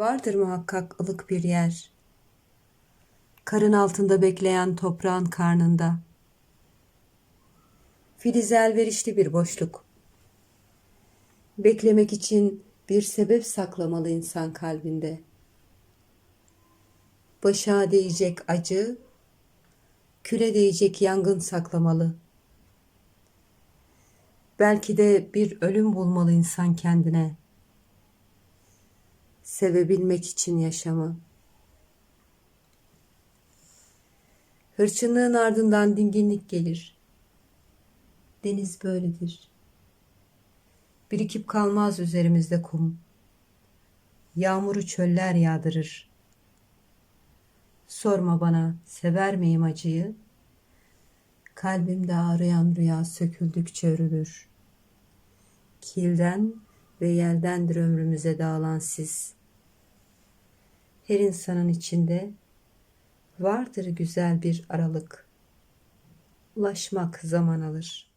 Vardır muhakkak ılık bir yer. Karın altında bekleyen toprağın karnında. Filize elverişli bir boşluk. Beklemek için bir sebep saklamalı insan kalbinde. Başa değecek acı, küle değecek yangın saklamalı. Belki de bir ölüm bulmalı insan kendine. Sevebilmek için yaşamı. Hırçınlığın ardından dinginlik gelir. Deniz böyledir. Birikip kalmaz üzerimizde kum. Yağmuru çöller yağdırır. Sorma bana sever miyim acıyı? Kalbimde ağrıyan rüya söküldükçe örülür. Kilden ve yeldendir ömrümüze dağılan sis. Her insanın içinde vardır güzel bir aralık. Ulaşmak zaman alır.